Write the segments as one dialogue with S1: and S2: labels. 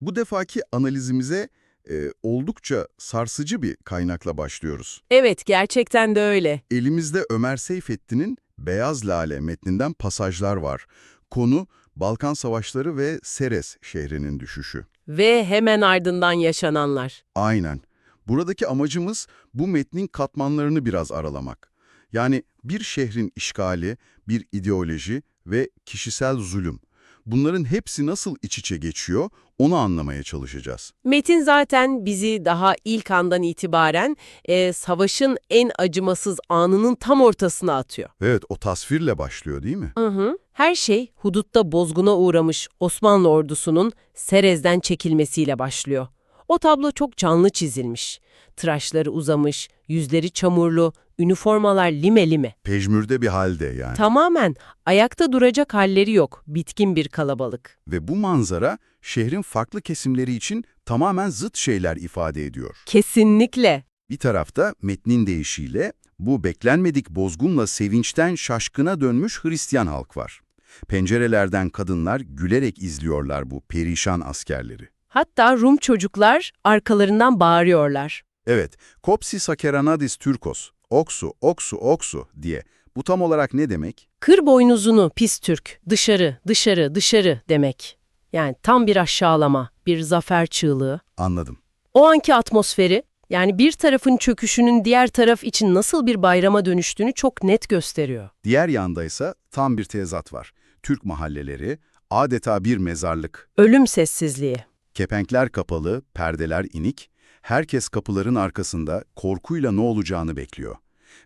S1: Bu defaki analizimize e, oldukça sarsıcı bir kaynakla başlıyoruz.
S2: Evet, gerçekten de öyle.
S1: Elimizde Ömer Seyfettin'in Beyaz Lale metninden pasajlar var. Konu Balkan Savaşları ve Seres şehrinin düşüşü.
S2: Ve hemen ardından yaşananlar.
S1: Aynen. Buradaki amacımız bu metnin katmanlarını biraz aralamak. Yani bir şehrin işgali, bir ideoloji ve kişisel zulüm. Bunların hepsi nasıl iç içe geçiyor onu anlamaya çalışacağız.
S2: Metin zaten bizi daha ilk andan itibaren e, savaşın en acımasız anının tam ortasına atıyor.
S1: Evet o tasvirle başlıyor değil mi?
S2: Hı hı. Her şey hudutta bozguna uğramış Osmanlı ordusunun Serez'den çekilmesiyle başlıyor. O tablo çok canlı çizilmiş. Tıraşları uzamış, yüzleri çamurlu, üniformalar lime lime.
S1: Pejmürde bir halde yani.
S2: Tamamen ayakta duracak halleri yok, bitkin bir kalabalık.
S1: Ve bu manzara şehrin farklı kesimleri için tamamen zıt şeyler ifade ediyor.
S2: Kesinlikle.
S1: Bir tarafta metnin deyişiyle bu beklenmedik bozgunla sevinçten şaşkına dönmüş Hristiyan halk var. Pencerelerden kadınlar gülerek izliyorlar bu perişan askerleri.
S2: Hatta Rum çocuklar arkalarından bağırıyorlar.
S1: Evet, Kopsi Sakeranadis Türkos, Oksu, Oksu, Oksu diye. Bu tam olarak ne demek?
S2: Kır boynuzunu pis Türk, dışarı, dışarı, dışarı demek. Yani tam bir aşağılama, bir zafer çığlığı.
S1: Anladım.
S2: O anki atmosferi, yani bir tarafın çöküşünün diğer taraf için nasıl bir bayrama dönüştüğünü çok net gösteriyor.
S1: Diğer yanda ise tam bir tezat var. Türk mahalleleri adeta bir mezarlık.
S2: Ölüm sessizliği.
S1: Kepenkler kapalı, perdeler inik, herkes kapıların arkasında korkuyla ne olacağını bekliyor.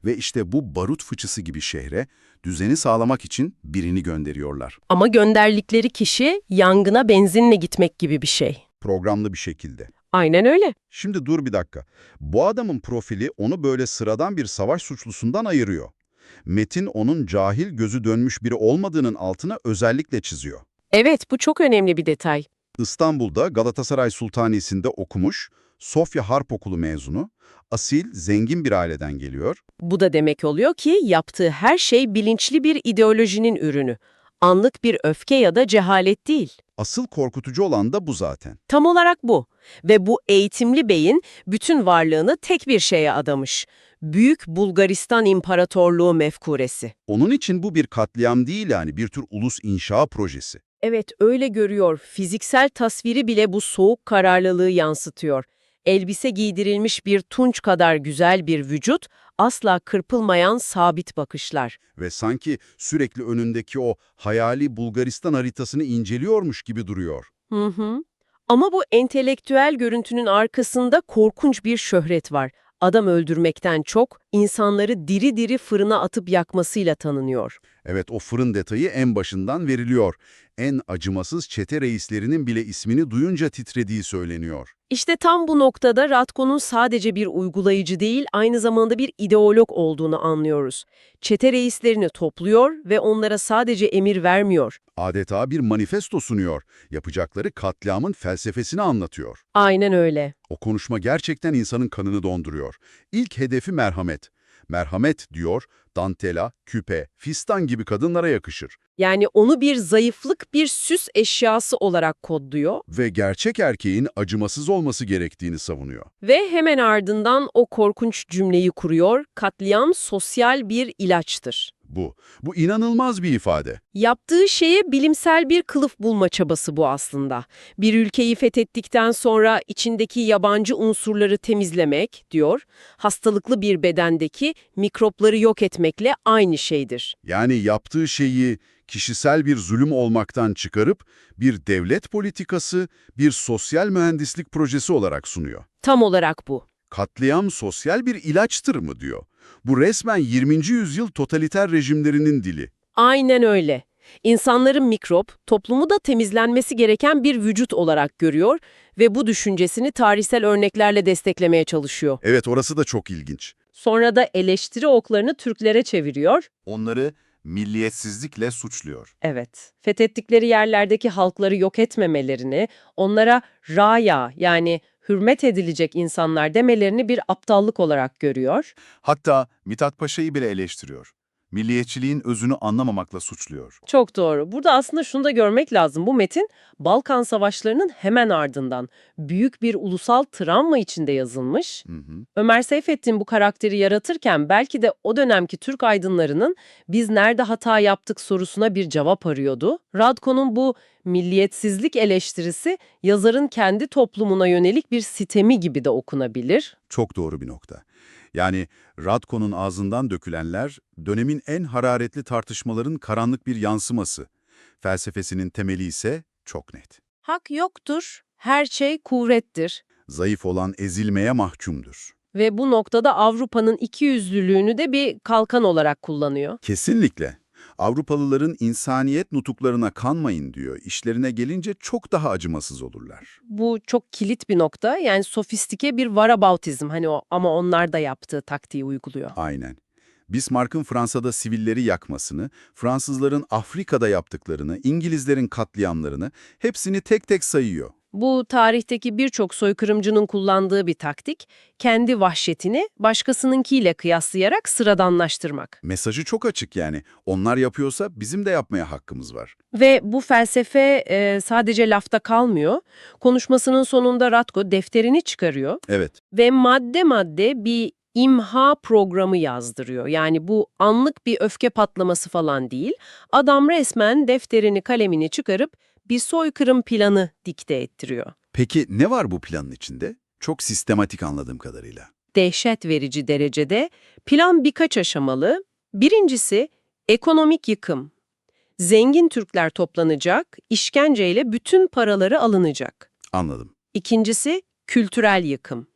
S1: Ve işte bu barut fıçısı gibi şehre düzeni sağlamak için birini gönderiyorlar.
S2: Ama gönderdikleri kişi yangına benzinle gitmek gibi bir şey.
S1: Programlı bir şekilde.
S2: Aynen öyle.
S1: Şimdi dur bir dakika. Bu adamın profili onu böyle sıradan bir savaş suçlusundan ayırıyor. Metin onun cahil gözü dönmüş biri olmadığının altına özellikle çiziyor.
S2: Evet, bu çok önemli bir detay.
S1: İstanbul'da Galatasaray Sultanisi'nde okumuş, Sofya Harp Okulu mezunu, asil, zengin bir aileden geliyor.
S2: Bu da demek oluyor ki yaptığı her şey bilinçli bir ideolojinin ürünü. Anlık bir öfke ya da cehalet değil.
S1: Asıl korkutucu olan da bu zaten.
S2: Tam olarak bu. Ve bu eğitimli beyin bütün varlığını tek bir şeye adamış. Büyük Bulgaristan İmparatorluğu mefkuresi.
S1: Onun için bu bir katliam değil yani bir tür ulus inşa projesi.
S2: Evet, öyle görüyor. Fiziksel tasviri bile bu soğuk kararlılığı yansıtıyor. Elbise giydirilmiş bir tunç kadar güzel bir vücut, asla kırpılmayan sabit bakışlar.
S1: Ve sanki sürekli önündeki o hayali Bulgaristan haritasını inceliyormuş gibi duruyor.
S2: Hı hı. Ama bu entelektüel görüntünün arkasında korkunç bir şöhret var. Adam öldürmekten çok, insanları diri diri fırına atıp yakmasıyla tanınıyor.
S1: Evet o fırın detayı en başından veriliyor. En acımasız çete reislerinin bile ismini duyunca titrediği söyleniyor.
S2: İşte tam bu noktada Ratko'nun sadece bir uygulayıcı değil, aynı zamanda bir ideolog olduğunu anlıyoruz. Çete reislerini topluyor ve onlara sadece emir vermiyor.
S1: Adeta bir manifesto sunuyor. Yapacakları katliamın felsefesini anlatıyor.
S2: Aynen öyle.
S1: O konuşma gerçekten insanın kanını donduruyor. İlk hedefi merhamet. Merhamet diyor, dantela, küpe, fistan gibi kadınlara yakışır.
S2: Yani onu bir zayıflık, bir süs eşyası olarak kodluyor
S1: Ve gerçek erkeğin acımasız olması gerektiğini savunuyor.
S2: ve hemen ardından o korkunç cümleyi kuruyor, katliam sosyal bir ilaçtır.
S1: Bu, bu inanılmaz bir ifade.
S2: Yaptığı şeye bilimsel bir kılıf bulma çabası bu aslında. Bir ülkeyi fethettikten sonra içindeki yabancı unsurları temizlemek, diyor, hastalıklı bir bedendeki mikropları yok etmekle aynı şeydir.
S1: Yani yaptığı şeyi kişisel bir zulüm olmaktan çıkarıp bir devlet politikası, bir sosyal mühendislik projesi olarak sunuyor.
S2: Tam olarak bu.
S1: Katliam sosyal bir ilaçtır mı diyor. Bu resmen 20. yüzyıl totaliter rejimlerinin dili.
S2: Aynen öyle. İnsanların mikrop, toplumu da temizlenmesi gereken bir vücut olarak görüyor ve bu düşüncesini tarihsel örneklerle desteklemeye çalışıyor.
S1: Evet orası da çok ilginç.
S2: Sonra da eleştiri oklarını Türklere çeviriyor.
S1: Onları milliyetsizlikle suçluyor.
S2: Evet, fethettikleri yerlerdeki halkları yok etmemelerini, onlara raya yani hürmet edilecek insanlar demelerini bir aptallık olarak görüyor.
S1: Hatta Mithat Paşa'yı bile eleştiriyor. Milliyetçiliğin özünü anlamamakla suçluyor.
S2: Çok doğru. Burada aslında şunu da görmek lazım. Bu metin Balkan Savaşları'nın hemen ardından büyük bir ulusal travma içinde yazılmış.
S1: Hı hı.
S2: Ömer Seyfettin bu karakteri yaratırken belki de o dönemki Türk aydınlarının biz nerede hata yaptık sorusuna bir cevap arıyordu. Radko'nun bu milliyetsizlik eleştirisi yazarın kendi toplumuna yönelik bir sitemi gibi de okunabilir.
S1: Çok doğru bir nokta. Yani Radko'nun ağzından dökülenler dönemin en hararetli tartışmaların karanlık bir yansıması. Felsefesinin temeli ise çok net.
S2: Hak yoktur, her şey kuvvettir.
S1: Zayıf olan ezilmeye mahkumdur.
S2: Ve bu noktada Avrupa'nın ikiyüzlülüğünü de bir kalkan olarak kullanıyor.
S1: Kesinlikle. Avrupalıların insaniyet nutuklarına kanmayın diyor. İşlerine gelince çok daha acımasız olurlar.
S2: Bu çok kilit bir nokta. Yani sofistike bir varabautizm hani o ama onlar da yaptığı taktiği uyguluyor.
S1: Aynen. Bismarck'ın Fransa'da sivilleri yakmasını, Fransızların Afrika'da yaptıklarını, İngilizlerin katliamlarını hepsini tek tek sayıyor.
S2: Bu tarihteki birçok soykırımcının kullandığı bir taktik, kendi vahşetini başkasınınkiyle kıyaslayarak sıradanlaştırmak.
S1: Mesajı çok açık yani. Onlar yapıyorsa bizim de yapmaya hakkımız var.
S2: Ve bu felsefe e, sadece lafta kalmıyor. Konuşmasının sonunda Ratko defterini çıkarıyor
S1: Evet.
S2: ve madde madde bir imha programı yazdırıyor. Yani bu anlık bir öfke patlaması falan değil. Adam resmen defterini kalemini çıkarıp bir soykırım planı dikte ettiriyor.
S1: Peki ne var bu planın içinde? Çok sistematik anladığım kadarıyla.
S2: dehşet verici derecede. Plan birkaç aşamalı. Birincisi ekonomik yıkım. Zengin Türkler toplanacak, işkenceyle bütün paraları alınacak.
S1: Anladım.
S2: İkincisi kültürel yıkım.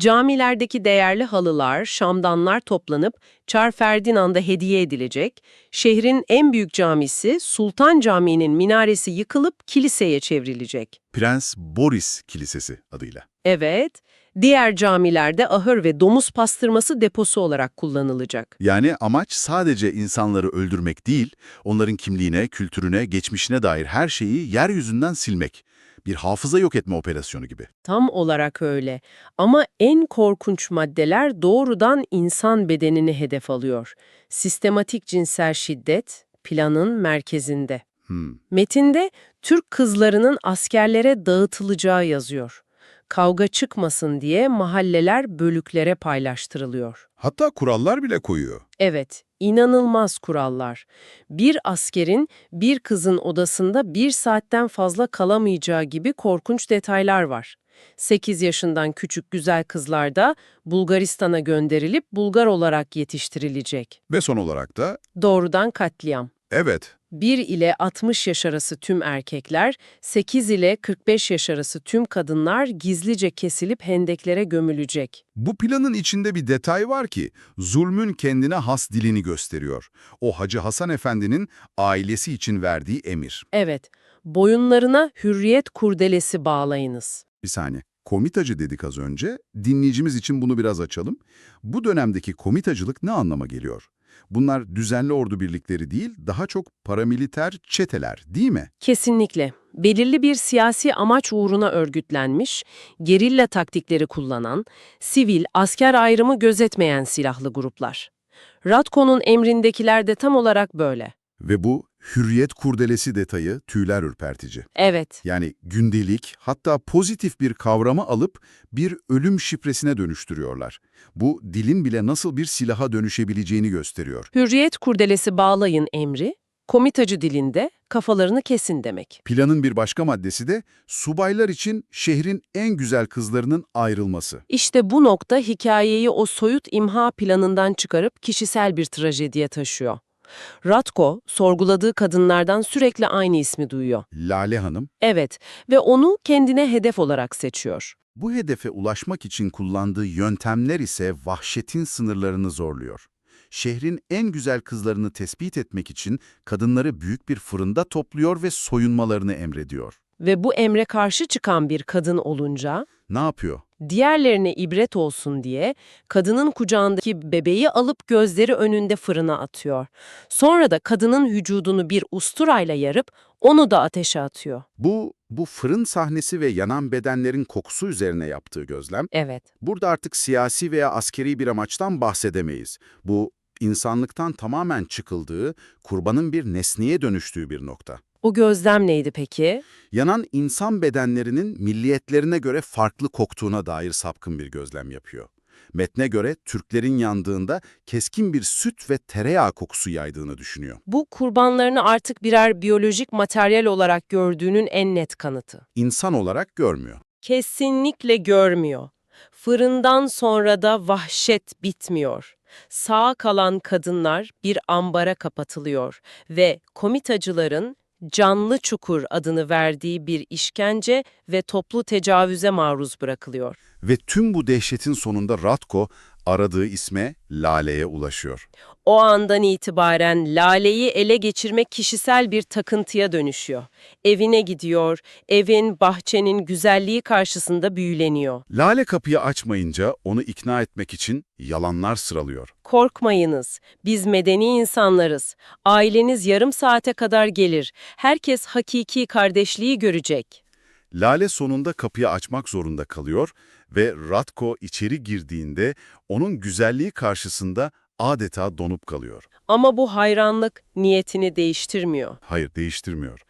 S2: Camilerdeki değerli halılar, şamdanlar toplanıp Çar Ferdinand'a hediye edilecek. Şehrin en büyük camisi Sultan Camii'nin minaresi yıkılıp kiliseye çevrilecek.
S1: Prens Boris Kilisesi adıyla.
S2: Evet, diğer camilerde ahır ve domuz pastırması deposu olarak kullanılacak.
S1: Yani amaç sadece insanları öldürmek değil, onların kimliğine, kültürüne, geçmişine dair her şeyi yeryüzünden silmek. Bir hafıza yok etme operasyonu gibi.
S2: Tam olarak öyle. Ama en korkunç maddeler doğrudan insan bedenini hedef alıyor. Sistematik cinsel şiddet planın merkezinde.
S1: Hmm.
S2: Metinde Türk kızlarının askerlere dağıtılacağı yazıyor. Kavga çıkmasın diye mahalleler bölüklere paylaştırılıyor.
S1: Hatta kurallar bile koyuyor.
S2: Evet, inanılmaz kurallar. Bir askerin bir kızın odasında bir saatten fazla kalamayacağı gibi korkunç detaylar var. 8 yaşından küçük güzel kızlar da Bulgaristan'a gönderilip Bulgar olarak yetiştirilecek.
S1: Ve son olarak da,
S2: Doğrudan katliam.
S1: Evet,
S2: 1 ile 60 yaş arası tüm erkekler, 8 ile 45 yaş arası tüm kadınlar gizlice kesilip hendeklere gömülecek.
S1: Bu planın içinde bir detay var ki zulmün kendine has dilini gösteriyor. O Hacı Hasan Efendi'nin ailesi için verdiği emir.
S2: Evet, boyunlarına hürriyet kurdelesi bağlayınız.
S1: Bir saniye. Komitacı dedik az önce. Dinleyicimiz için bunu biraz açalım. Bu dönemdeki komitacılık ne anlama geliyor? Bunlar düzenli ordu birlikleri değil, daha çok paramiliter çeteler değil mi?
S2: Kesinlikle. Belirli bir siyasi amaç uğruna örgütlenmiş, gerilla taktikleri kullanan, sivil, asker ayrımı gözetmeyen silahlı gruplar. Ratko'nun emrindekiler de tam olarak böyle.
S1: Ve bu hürriyet kurdelesi detayı tüyler ürpertici.
S2: Evet,
S1: Yani gündelik hatta pozitif bir kavramı alıp bir ölüm şifresine dönüştürüyorlar. Bu dilin bile nasıl bir silaha dönüşebileceğini gösteriyor.
S2: hürriyet kurdelesi bağlayın emri, komitacı dilinde kafalarını kesin demek.
S1: Planın bir başka maddesi de subaylar için şehrin en güzel kızlarının ayrılması.
S2: İşte bu nokta hikayeyi o soyut imha planından çıkarıp kişisel bir trajediye taşıyor. Ratko, sorguladığı kadınlardan sürekli aynı ismi duyuyor.
S1: Lale Hanım,
S2: Evet ve onu kendine hedef olarak seçiyor.
S1: bu hedefe ulaşmak için kullandığı yöntemler ise vahşetin sınırlarını zorluyor. Şehrin en güzel kızlarını tespit etmek için kadınları büyük bir fırında topluyor ve soyunmalarını emrediyor.
S2: Ve bu emre karşı çıkan bir kadın olunca,
S1: Ne yapıyor?
S2: diğerlerine ibret olsun diye kadının kucağındaki bebeği alıp gözleri önünde fırına atıyor. Sonra da kadının vücudunu bir usturayla yarıp onu da ateşe atıyor.
S1: Bu, bu fırın sahnesi ve yanan bedenlerin kokusu üzerine yaptığı gözlem,
S2: Evet.
S1: burada artık siyasi veya askeri bir amaçtan bahsedemeyiz. Bu insanlıktan tamamen çıkıldığı, kurbanın bir nesneye dönüştüğü bir nokta.
S2: O gözlem neydi peki?
S1: Yanan insan bedenlerinin milliyetlerine göre farklı koktuğuna dair sapkın bir gözlem yapıyor. Metne göre Türklerin yandığında keskin bir süt ve tereyağı kokusu yaydığını düşünüyor.
S2: Bu kurbanlarını artık birer biyolojik materyal olarak gördüğünün en net kanıtı.
S1: İnsan olarak görmüyor.
S2: Kesinlikle görmüyor. Fırından sonra da vahşet bitmiyor. Sağ kalan kadınlar bir ambara kapatılıyor ve komitacıların canlı çukur adını verdiği bir işkence ve toplu tecavüze maruz bırakılıyor.
S1: Ve tüm bu dehşetin sonunda Ratko aradığı isme Lale'ye ulaşıyor.
S2: O andan itibaren Lale'yi ele geçirmek kişisel bir takıntıya dönüşüyor. Evine gidiyor, evin, bahçenin güzelliği karşısında büyüleniyor.
S1: Lale kapıyı açmayınca onu ikna etmek için yalanlar sıralıyor.
S2: Korkmayınız, biz medeni insanlarız. Aileniz yarım saate kadar gelir. Herkes hakiki kardeşliği görecek.
S1: Lale sonunda kapıyı açmak zorunda kalıyor ve Ratko içeri girdiğinde onun güzelliği karşısında adeta donup kalıyor.
S2: Ama bu hayranlık niyetini değiştirmiyor.
S1: Hayır, değiştirmiyor.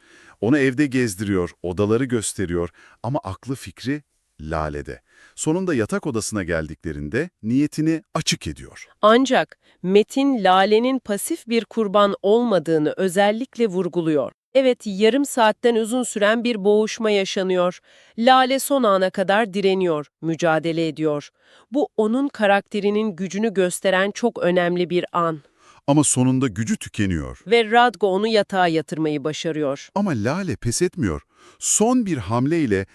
S1: Onu evde gezdiriyor, odaları gösteriyor ama aklı fikri Lale'de. Sonunda yatak odasına geldiklerinde niyetini açık ediyor.
S2: Ancak Metin Lale'nin pasif bir kurban olmadığını özellikle vurguluyor. Evet, yarım saatten uzun süren bir boğuşma yaşanıyor. Lale son ana kadar direniyor, mücadele ediyor. Bu onun karakterinin gücünü gösteren çok önemli bir an.
S1: Ama sonunda gücü tükeniyor.
S2: Ve Radgo onu yatağa yatırmayı başarıyor.
S1: Ama Lale pes etmiyor. Son bir hamleyle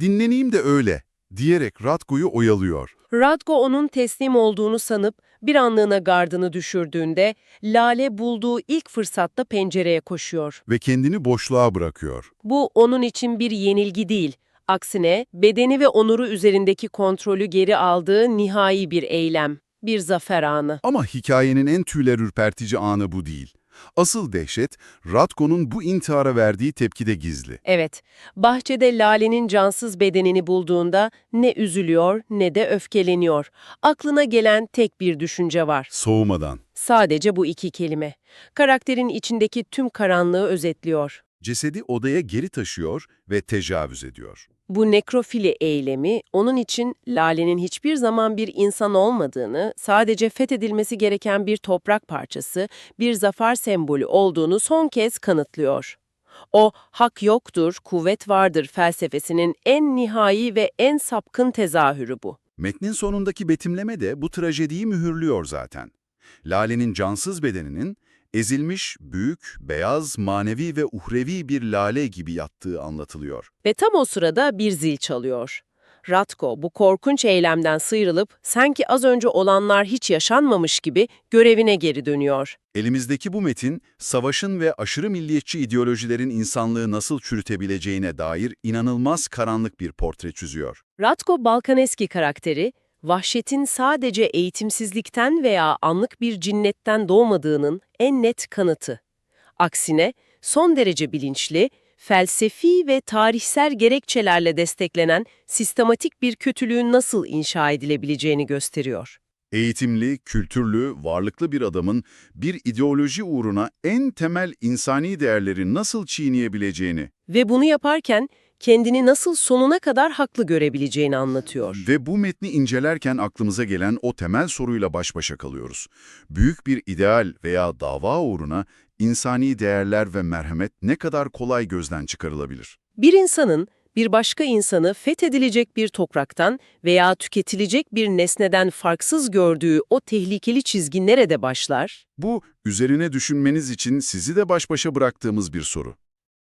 S1: dinleneyim de öyle diyerek Ratko'yu oyalıyor.
S2: Radgo onun teslim olduğunu sanıp bir anlığına gardını düşürdüğünde Lale bulduğu ilk fırsatta pencereye koşuyor.
S1: ve kendini boşluğa bırakıyor.
S2: Bu onun için bir yenilgi değil. Aksine bedeni ve onuru üzerindeki kontrolü geri aldığı nihai bir eylem, bir zafer anı.
S1: Ama hikayenin en tüyler ürpertici anı bu değil. Asıl dehşet, Ratko'nun bu intihara verdiği tepkide gizli.
S2: Evet, bahçede Lale'nin cansız bedenini bulduğunda ne üzülüyor ne de öfkeleniyor. Aklına gelen tek bir düşünce var.
S1: Soğumadan.
S2: Sadece bu iki kelime. Karakterin içindeki tüm karanlığı özetliyor.
S1: Cesedi odaya geri taşıyor ve tecavüz ediyor.
S2: Bu nekrofili eylemi onun için Lale'nin hiçbir zaman bir insan olmadığını, sadece fethedilmesi gereken bir toprak parçası, bir zafer sembolü olduğunu son kez kanıtlıyor. O, hak yoktur, kuvvet vardır felsefesinin en nihai ve en sapkın tezahürü bu.
S1: Metnin sonundaki betimleme de bu trajediyi mühürlüyor zaten. Lale'nin cansız bedeninin ezilmiş, büyük, beyaz, manevi ve uhrevi bir lale gibi yattığı anlatılıyor.
S2: Ve tam o sırada bir zil çalıyor. Ratko bu korkunç eylemden sıyrılıp sanki az önce olanlar hiç yaşanmamış gibi görevine geri dönüyor.
S1: Elimizdeki bu metin, savaşın ve aşırı milliyetçi ideolojilerin insanlığı nasıl çürütebileceğine dair inanılmaz karanlık bir portre çiziyor.
S2: Ratko Balkaneski karakteri, vahşetin sadece eğitimsizlikten veya anlık bir cinnetten doğmadığının en net kanıtı. Aksine son derece bilinçli, felsefi ve tarihsel gerekçelerle desteklenen sistematik bir kötülüğün nasıl inşa edilebileceğini gösteriyor.
S1: Eğitimli, kültürlü, varlıklı bir adamın bir ideoloji uğruna en temel insani değerleri nasıl çiğneyebileceğini
S2: Ve bunu yaparken kendini nasıl sonuna kadar haklı görebileceğini anlatıyor.
S1: ve bu metni incelerken aklımıza gelen o temel soruyla baş başa kalıyoruz. Büyük bir ideal veya dava uğruna insani değerler ve merhamet ne kadar kolay gözden çıkarılabilir?
S2: Bir insanın bir başka insanı fethedilecek bir topraktan veya tüketilecek bir nesneden farksız gördüğü o tehlikeli çizgi nerede başlar?
S1: Bu, üzerine düşünmeniz için sizi de baş başa bıraktığımız bir soru.